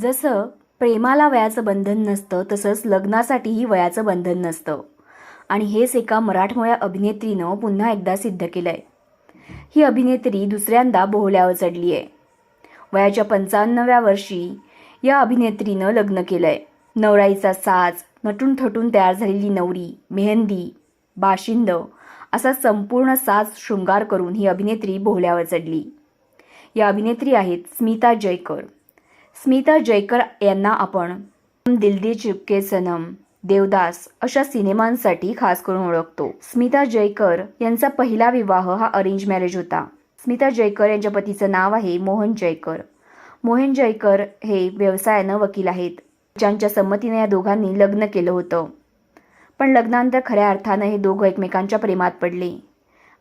जसं प्रेमाला वयाचं बंधन नसतं तसंच लग्नासाठीही वयाचं बंधन नसतं. आणि हेच एका मराठमोळ्या अभिनेत्रीनं पुन्हा एकदा सिद्ध केलंय. ही अभिनेत्री दुसऱ्यांदा बोहल्यावर चढली आहे वयाच्या पंचाण्णव्या वर्षी या अभिनेत्रीनं लग्न केलंय. नवराईचा साज नटून थटून तयार झालेली नवरी मेहंदी बाशिंद असा संपूर्ण साज शृंगार करून ही अभिनेत्री बोहल्यावर चढली. या अभिनेत्री आहेत स्मिता जयकर. स्मिता जयकर यांना आपण दिलदी चिपके सनम देवदास अशा सिनेमांसाठी खास करून ओळखतो. स्मिता जयकर यांचा पहिला विवाह हा अरेंज मॅरेज होता. स्मिता जयकर यांच्या पतीचं नाव आहे मोहन जयकर. मोहन जयकर हे व्यवसायानं वकील आहेत. ज्यांच्या संमतीने या दोघांनी लग्न केलं होतं. पण लग्नानंतर खऱ्या अर्थानं हे दोघं एकमेकांच्या प्रेमात पडले.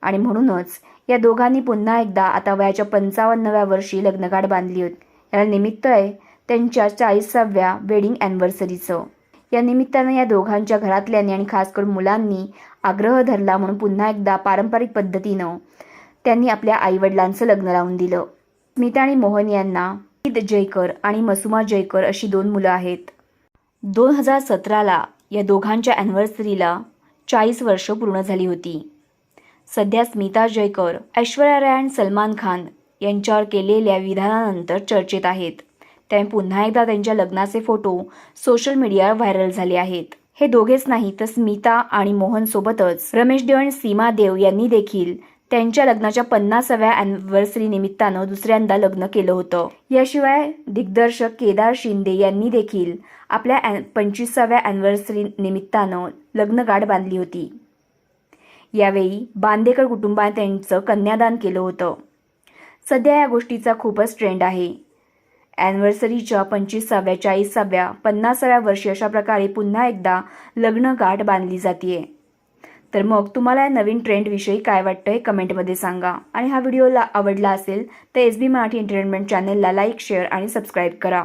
आणि म्हणूनच या दोघांनी पुन्हा एकदा आता वयाच्या पंचावन्नव्या वर्षी लग्नगाठ बांधली होती. याला निमित्त आहे त्यांच्या चाळीसाव्या वेडिंग अॅनिव्हर्सरीचं या निमित्तानं या दोघांच्या घरातल्यांनी आणि खास करून मुलांनी आग्रह धरला म्हणून पुन्हा एकदा पारंपरिक पद्धतीनं त्यांनी आपल्या आईवडिलांचं लग्न लावून दिलं. स्मिता आणि मोहन यांना ईद जयकर आणि मसुमा जयकर अशी दोन मुलं आहेत. दोन हजार सतराला या दोघांच्या अॅनिव्हर्सरीला चाळीस वर्ष पूर्ण झाली होती. सध्या स्मिता जयकर ऐश्वर्या राय आणि सलमान खान यांच्यावर केलेल्या विधानानंतर चर्चेत आहेत. त्यामुळे पुन्हा एकदा त्यांच्या लग्नाचे फोटो सोशल मीडियावर व्हायरल झाले आहेत. हे दोघेच नाही तर स्मिता आणि मोहन सोबतच रमेश देव आणि सीमा देव यांनी देखील त्यांच्या लग्नाच्या पन्नासाव्या अॅनिव्हर्सरी निमित्तानं दुसऱ्यांदा लग्न केलं होतं. याशिवाय दिग्दर्शक केदार शिंदे यांनी देखील आपल्या पंचवीसाव्या अॅनिव्हर्सरी निमित्तानं लग्नगाठ बांधली होती. यावेळी बांदेकर कुटुंबाने त्यांचं कन्यादान केलं होतं. सध्या या गोष्टीचा खूपच ट्रेंड आहे. ॲनिव्हर्सरीच्या पंचवीसाव्या चाळीसाव्या पन्नासाव्या वर्षी अशा प्रकारे पुन्हा एकदा लग्न गाठ बांधली जाते तर मग तुम्हाला या नवीन ट्रेंडविषयी काय वाटतं हे कमेंटमध्ये सांगा. आणि हा व्हिडिओला आवडला असेल तर एस बी मराठी एंटरटेनमेंट चॅनलला लाईक शेअर आणि सबस्क्राईब करा.